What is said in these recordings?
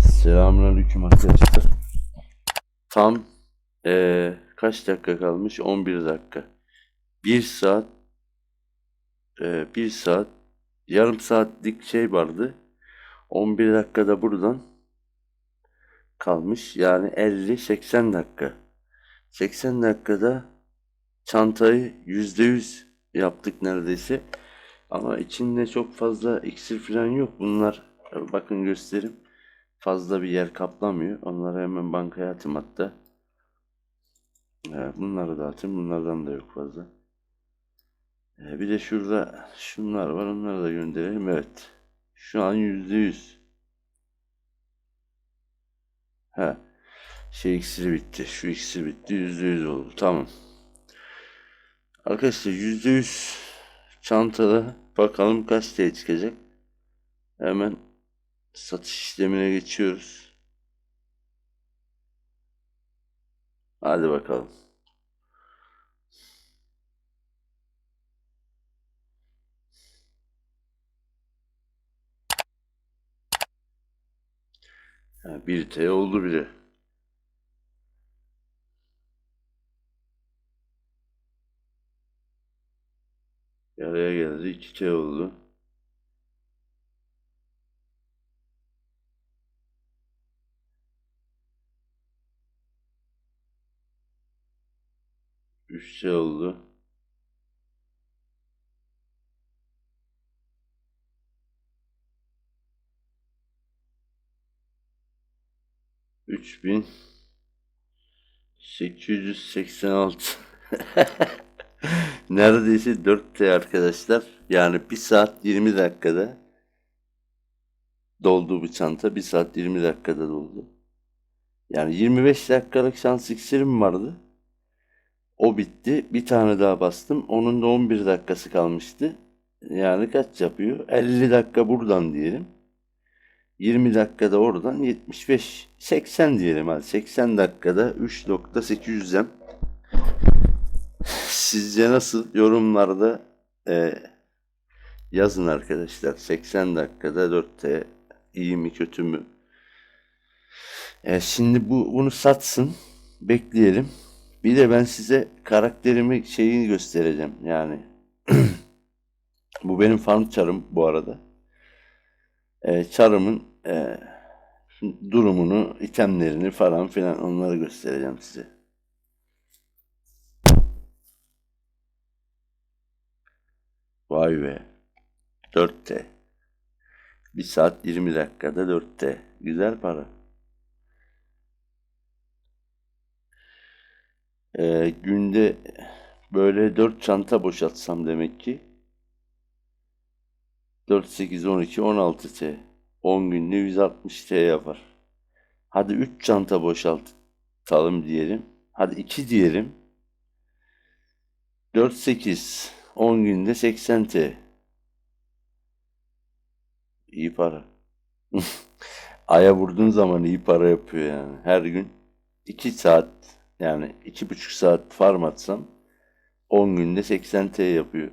Selamünaleyküm arkadaşlar. Tam eee, kaç dakika kalmış? 11 dakika. 1 saat eee 1 saat yarım saatlik şey vardı. 11 dakikada buradan kalmış. Yani 50-80 dakika. 80 dakikada çantayı %100 yaptık neredeyse. Ama içinde çok fazla iksir falan yok. Bunlar bakın göstereyim. Fazla bir yer kaplamıyor. Onları hemen bankaya atayım hatta. Bunları da atayım. Bunlardan da yok fazla. E, bir de şurada şunlar var. Onları da gönderelim. Evet. Şu an yüzde yüz. He. Şey iksiri bitti. Şu iksir bitti. Yüzde yüz oldu. Tamam. Arkadaşlar yüzde yüz çantada bakalım kaç TL çıkacak. Hemen satış işlemine geçiyoruz. Hadi bakalım. Ha, 1 T oldu bile. Yaraya geldi 2 T oldu. Üç T oldu. Üç bin sekiz yüz seksen altı. Neredeyse 4T arkadaşlar. Yani 1 saat 20 dakikada doldu bu çanta. 1 saat 20 dakikada doldu. Yani 25 dakikalık şans iksirim vardı. O bitti. Bir tane daha bastım. Onun da 11 dakikası kalmıştı. Yani kaç yapıyor? 50 dakika buradan diyelim. 20 dakikada oradan 75 80 diyelim hadi 80 dakikada 3.800'den Sizce nasıl? Yorumlarda e, yazın arkadaşlar. 80 dakikada 4T iyi mi kötü mü? E, şimdi bu bunu satsın. Bekleyelim. Bir de ben size karakterimi şeyini göstereceğim. Yani bu benim farm çarım bu arada. E, çarımın e, durumunu, itemlerini falan filan onları göstereceğim size. Vay be. 4T. 1 saat 20 dakikada 4T. Güzel para. Ee, günde böyle 4 çanta boşaltsam demek ki 4, 8, 12, 16T. 10 günde 160T yapar. Hadi 3 çanta boşaltalım diyelim. Hadi 2 diyelim. 4, 8, 10 günde 80T. İyi para. Aya vurduğun zaman iyi para yapıyor yani. Her gün 2 saat yani 2,5 saat farm atsam 10 günde 80T yapıyor.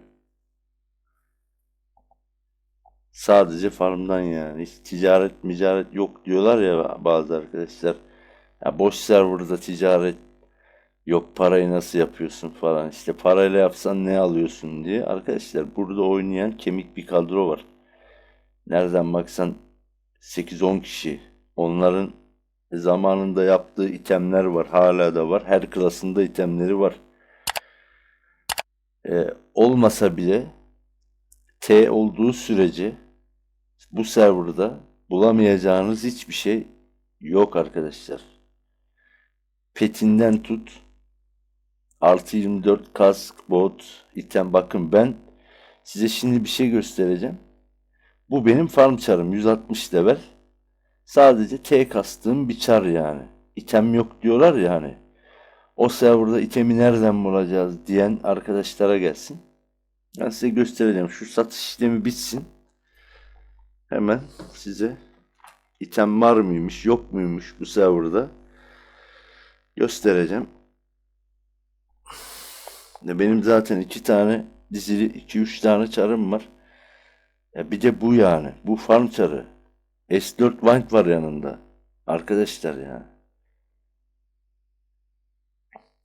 Sadece farmdan yani. Hiç ticaret micaret yok diyorlar ya bazı arkadaşlar. Ya boş serverda ticaret yok parayı nasıl yapıyorsun falan. İşte parayla yapsan ne alıyorsun diye. Arkadaşlar burada oynayan kemik bir kadro var. Nereden baksan 8-10 kişi. Onların zamanında yaptığı itemler var. Hala da var. Her klasında itemleri var. Ee, olmasa bile T olduğu sürece bu serverda bulamayacağınız hiçbir şey yok arkadaşlar. Petinden tut artı 24 kask, bot, item. Bakın ben size şimdi bir şey göstereceğim. Bu benim farm çarım 160 level. Sadece T kastığım bir çar yani. İtem yok diyorlar ya hani. O serverda itemi nereden bulacağız diyen arkadaşlara gelsin. Ben size göstereceğim. Şu satış işlemi bitsin. Hemen size item var mıymış yok muymuş bu serverda göstereceğim. Benim zaten iki tane dizili 2-3 tane çarım var. Ya bir de bu yani. Bu farm çarı. S4 Wind var yanında. Arkadaşlar ya.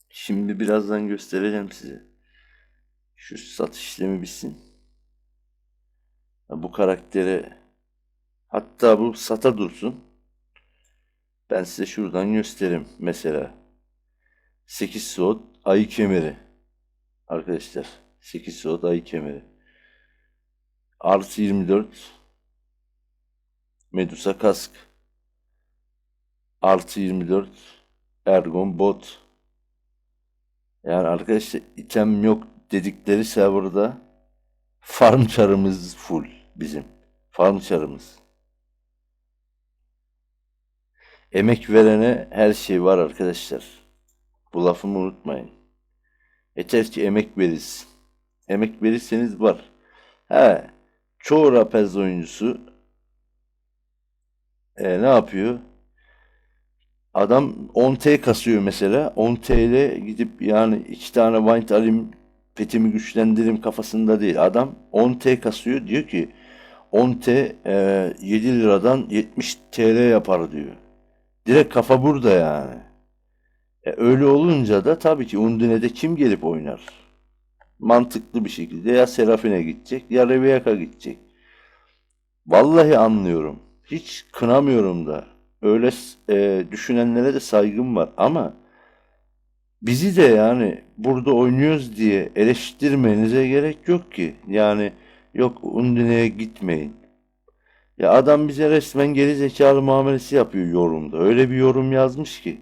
Şimdi birazdan göstereceğim size. Şu satış işlemi bitsin. Ya Bu karaktere hatta bu sata dursun. Ben size şuradan göstereyim mesela. 8 slot ayı kemeri. Arkadaşlar 8 slot ayı kemeri. Artı 24 Medusa kask. Artı 24 Ergon bot. Yani arkadaşlar item yok dedikleri serverda farm çarımız full bizim. Farm çarımız. Emek verene her şey var arkadaşlar. Bu lafımı unutmayın. Yeter ki emek verirsin. Emek verirseniz var. He, çoğu rapez oyuncusu e, ne yapıyor? Adam 10T kasıyor mesela. 10T ile gidip yani iki tane Wind alayım, petimi güçlendireyim kafasında değil. Adam 10T kasıyor. Diyor ki 10T e, 7 liradan 70 TL yapar diyor. Direkt kafa burada yani. E, öyle olunca da tabii ki Undine'de kim gelip oynar? Mantıklı bir şekilde ya Serafin'e gidecek ya Reviak'a gidecek. Vallahi anlıyorum. Hiç kınamıyorum da. Öyle e, düşünenlere de saygım var ama bizi de yani burada oynuyoruz diye eleştirmenize gerek yok ki. Yani yok Undine'ye gitmeyin. Ya adam bize resmen geri zekalı muamelesi yapıyor yorumda. Öyle bir yorum yazmış ki.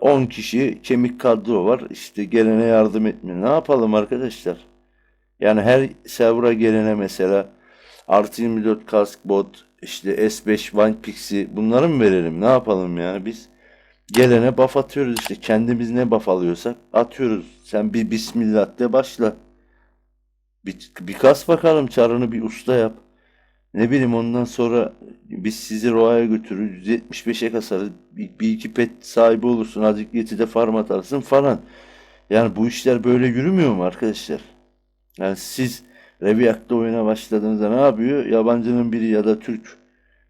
10 kişi kemik kadro var. İşte gelene yardım etmiyor. Ne yapalım arkadaşlar? Yani her server'a gelene mesela artı 24 kask bot, işte S5 One Pixie bunları mı verelim? Ne yapalım yani biz? Gelene buff atıyoruz işte. Kendimiz ne buff alıyorsak atıyoruz. Sen bir bismillah de başla. Bir, bir kas bakalım çarını bir usta yap. Ne bileyim ondan sonra biz sizi Roa'ya götürürüz. 175'e kasarız. Bir, bir iki pet sahibi olursun. Azıcık yetide farm atarsın falan. Yani bu işler böyle yürümüyor mu arkadaşlar? Yani siz Reviak'ta oyuna başladığınızda ne yapıyor? Yabancının biri ya da Türk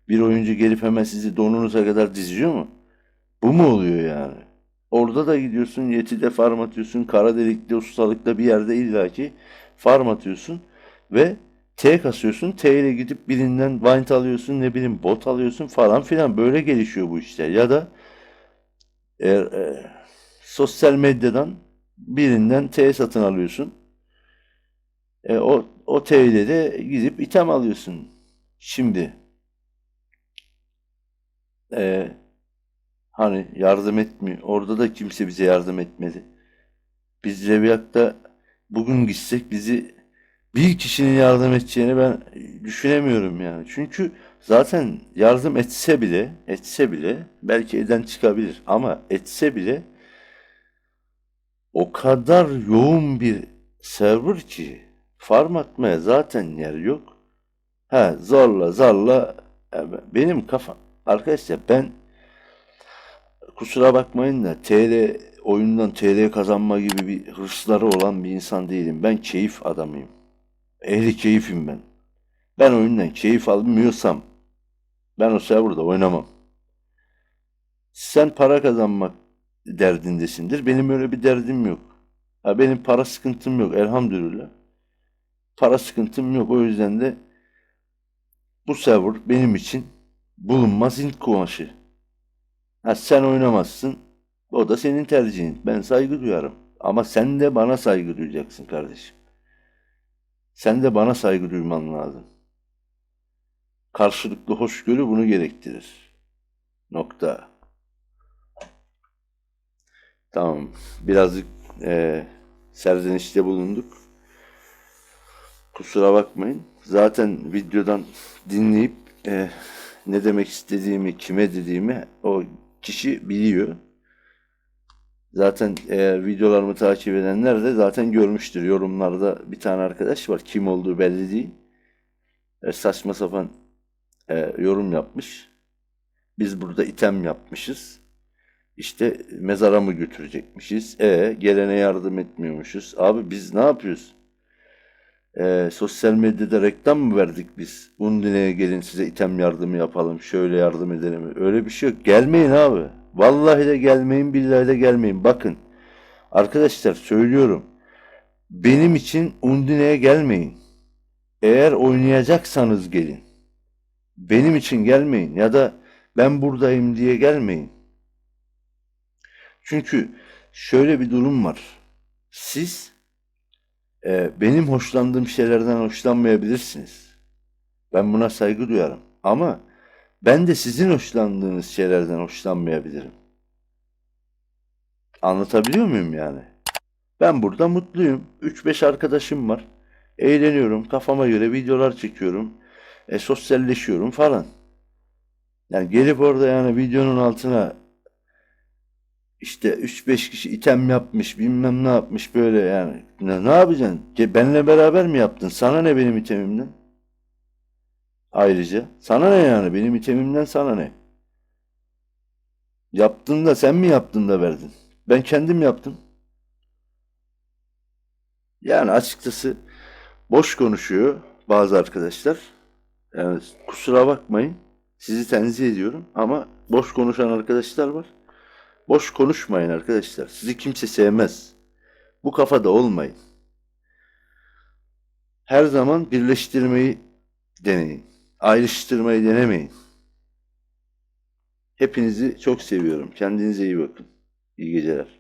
bir oyuncu gelip hemen sizi donunuza kadar diziyor mu? Bu mu oluyor yani? Orada da gidiyorsun Yeti'de farm atıyorsun. Kara delikte ustalıkta bir yerde illaki farm atıyorsun. Ve T kasıyorsun. T ile gidip birinden Wind alıyorsun. Ne bileyim bot alıyorsun falan filan. Böyle gelişiyor bu işler. Ya da e, e, sosyal medyadan birinden T satın alıyorsun. E, o, o T ile de gidip item alıyorsun. Şimdi e, hani yardım etmiyor. Orada da kimse bize yardım etmedi. Biz Reviyak'ta bugün gitsek bizi bir kişinin yardım edeceğini ben düşünemiyorum yani. Çünkü zaten yardım etse bile, etse bile belki eden çıkabilir ama etse bile o kadar yoğun bir server ki farm atmaya zaten yer yok. Ha zorla zorla benim kafam arkadaşlar ben kusura bakmayın da TL oyundan TL kazanma gibi bir hırsları olan bir insan değilim. Ben keyif adamıyım. Ehli keyfim ben. Ben oyundan keyif almıyorsam ben o serverda oynamam. Sen para kazanmak derdindesindir. Benim öyle bir derdim yok. Ha, benim para sıkıntım yok elhamdülillah. Para sıkıntım yok. O yüzden de bu server benim için bulunmaz Hint kumaşı. Ha, sen oynamazsın. O da senin tercihin. Ben saygı duyarım. Ama sen de bana saygı duyacaksın kardeşim. Sen de bana saygı duyman lazım. Karşılıklı hoşgörü bunu gerektirir. Nokta. Tamam. Birazcık e, serzenişte bulunduk. Kusura bakmayın. Zaten videodan dinleyip e, ne demek istediğimi, kime dediğimi o kişi biliyor. Zaten eğer videolarımı takip edenler de zaten görmüştür. Yorumlarda bir tane arkadaş var. Kim olduğu belli değil. E, saçma sapan e, yorum yapmış. Biz burada item yapmışız. İşte mezara mı götürecekmişiz? E gelene yardım etmiyormuşuz. Abi biz ne yapıyoruz? Ee, sosyal medyada reklam mı verdik biz? Undine'ye gelin size item yardımı yapalım, şöyle yardım edelim. Öyle bir şey yok. Gelmeyin abi. Vallahi de gelmeyin, billahi de gelmeyin. Bakın arkadaşlar söylüyorum. Benim için Undine'ye gelmeyin. Eğer oynayacaksanız gelin. Benim için gelmeyin ya da ben buradayım diye gelmeyin. Çünkü şöyle bir durum var. Siz e, benim hoşlandığım şeylerden hoşlanmayabilirsiniz. Ben buna saygı duyarım. Ama ben de sizin hoşlandığınız şeylerden hoşlanmayabilirim. Anlatabiliyor muyum yani? Ben burada mutluyum. 3-5 arkadaşım var. Eğleniyorum. Kafama göre videolar çekiyorum. E, sosyalleşiyorum falan. Yani gelip orada yani videonun altına işte 3-5 kişi item yapmış, bilmem ne yapmış böyle yani. Ne, ne yapacaksın? Benle beraber mi yaptın? Sana ne benim itemimden? Ayrıca sana ne yani? Benim itemimden sana ne? Yaptın da sen mi yaptın da verdin? Ben kendim yaptım. Yani açıkçası boş konuşuyor bazı arkadaşlar. Yani kusura bakmayın. Sizi tenzih ediyorum ama boş konuşan arkadaşlar var. Boş konuşmayın arkadaşlar. Sizi kimse sevmez. Bu kafada olmayın. Her zaman birleştirmeyi deneyin. Ayrıştırmayı denemeyin. Hepinizi çok seviyorum. Kendinize iyi bakın. İyi geceler.